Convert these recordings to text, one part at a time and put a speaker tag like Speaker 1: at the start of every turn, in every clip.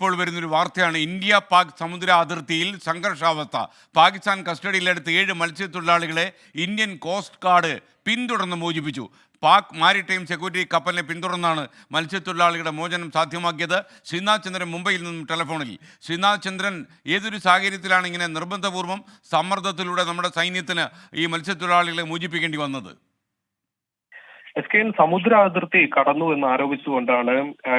Speaker 1: ഇപ്പോൾ വരുന്നൊരു വാർത്തയാണ്. ഇന്ത്യ പാക് സമുദ്ര അതിർത്തിയിൽ സംഘർഷാവസ്ഥ. പാകിസ്ഥാൻ കസ്റ്റഡിയിലെടുത്ത് ഏഴ് മത്സ്യത്തൊഴിലാളികളെ ഇന്ത്യൻ കോസ്റ്റ് ഗാർഡ് പിന്തുടർന്ന് മോചിപ്പിച്ചു. പാക് മാരിടൈം സെക്യൂരിറ്റി കപ്പലിനെ പിന്തുടർന്നാണ് മത്സ്യത്തൊഴിലാളികളുടെ മോചനം സാധ്യമാക്കിയത്. ശ്രീനാഥ് ചന്ദ്രൻ മുംബൈയിൽ നിന്നും ടെലിഫോണിൽ. ശ്രീനാഥ് ചന്ദ്രൻ ഏതൊരു സാഹചര്യത്തിലാണ് ഇങ്ങനെ നിർബന്ധപൂർവം സമ്മർദ്ദത്തിലൂടെ നമ്മുടെ സൈന്യത്തിന് ഈ മത്സ്യത്തൊഴിലാളികളെ മോചിപ്പിക്കേണ്ടി വന്നത്?
Speaker 2: എസ് കെ എൻ സമുദ്ര അതിർത്തി കടന്നു എന്ന് ആരോപിച്ചുകൊണ്ടാണ്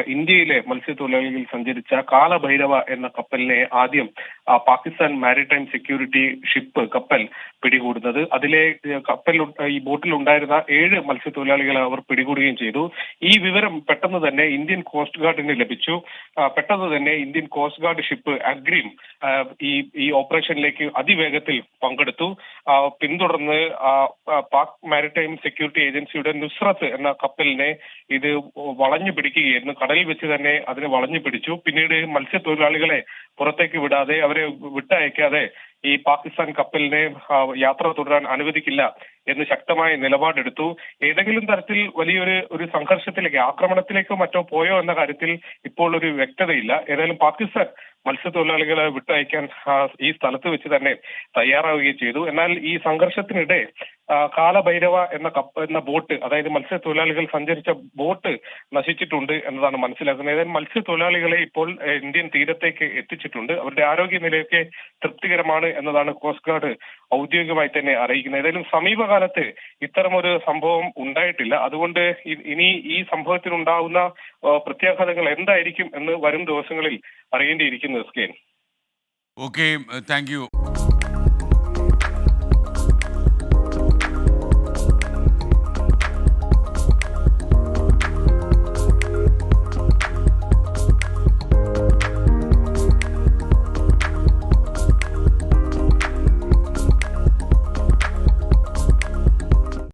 Speaker 2: ഇന്ത്യയിലെ മത്സ്യത്തൊഴിലാളികൾ സഞ്ചരിച്ച കാലഭൈരവ എന്ന കപ്പലിനെ ആദ്യം പാകിസ്ഥാൻ മാരിടൈം സെക്യൂരിറ്റി ഷിപ്പ് കപ്പൽ പിടികൂടുന്നത്. അതിലെ കപ്പൽ ഈ ബോട്ടിൽ ഉണ്ടായിരുന്ന ഏഴ് മത്സ്യത്തൊഴിലാളികളെ അവർ പിടികൂടുകയും ചെയ്തു. ഈ വിവരം പെട്ടെന്ന് തന്നെ ഇന്ത്യൻ കോസ്റ്റ് ഗാർഡിന് ലഭിച്ചു. ആ, പെട്ടെന്ന് തന്നെ ഇന്ത്യൻ കോസ്റ്റ് ഗാർഡ് ഷിപ്പ് അഗ്രീം ആ, ഈ ഈ ഓപ്പറേഷനിലേക്ക് അതിവേഗത്തിൽ പങ്കെടുത്തു. ആ, പിന്തുടർന്ന് ആ, ആ, പാക് മാരിടൈം സെക്യൂരിറ്റി ഏജൻസിയുടെ നുസ്രത്ത് എന്ന കപ്പലിനെ ഇത് വളഞ്ഞു പിടിക്കുകയായിരുന്നു. കടലിൽ വെച്ച് തന്നെ അതിനെ വളഞ്ഞു പിടിച്ചു. പിന്നീട് മത്സ്യത്തൊഴിലാളികളെ പുറത്തേക്ക് വിടാതെ അവരെ വിട്ടയക്കാതെ ഈ പാകിസ്ഥാൻ കപ്പലിനെ യാത്ര തുടരാൻ അനുവദിക്കില്ല എന്ന് ശക്തമായ നിലപാടെടുത്തു. ഏതെങ്കിലും തരത്തിൽ വലിയൊരു ഒരു സംഘർഷത്തിലേക്ക് ആക്രമണത്തിലേക്കോ മറ്റോ പോയോ എന്ന കാര്യത്തിൽ ഇപ്പോൾ ഒരു വ്യക്തതയില്ല. ഏതായാലും പാകിസ്ഥാൻ മത്സ്യത്തൊഴിലാളികളെ വിട്ടയക്കാൻ ഈ സ്ഥലത്ത് വെച്ച് തന്നെ തയ്യാറാവുകയും ചെയ്തു. എന്നാൽ ഈ സംഘർഷത്തിനിടെ കാലഭൈരവ എന്ന കപ്പ എന്ന ബോട്ട് അതായത് മത്സ്യത്തൊഴിലാളികൾ സഞ്ചരിച്ച ബോട്ട് നശിച്ചിട്ടുണ്ട് എന്നതാണ് മനസ്സിലാക്കുന്നത്. ഏതായാലും മത്സ്യത്തൊഴിലാളികളെ ഇപ്പോൾ ഇന്ത്യൻ തീരത്തേക്ക് എത്തിച്ചിട്ടുണ്ട്. അവരുടെ ആരോഗ്യനിലയൊക്കെ തൃപ്തികരമാണ് എന്നതാണ് കോസ്റ്റ് ഗാർഡ് ഔദ്യോഗികമായി തന്നെ അറിയിക്കുന്നത്. ഏതായാലും സമീപകാലത്ത് ഇത്തരമൊരു സംഭവം ഉണ്ടായിട്ടില്ല. അതുകൊണ്ട് ഇനി ഈ സംഭവത്തിനുണ്ടാവുന്ന പ്രത്യാഘാതങ്ങൾ എന്തായിരിക്കും എന്ന് വരും ദിവസങ്ങളിൽ അറിയേണ്ടിയിരിക്കുന്നു സ്കെയിൻ
Speaker 1: ഓക്കെ താങ്ക് യു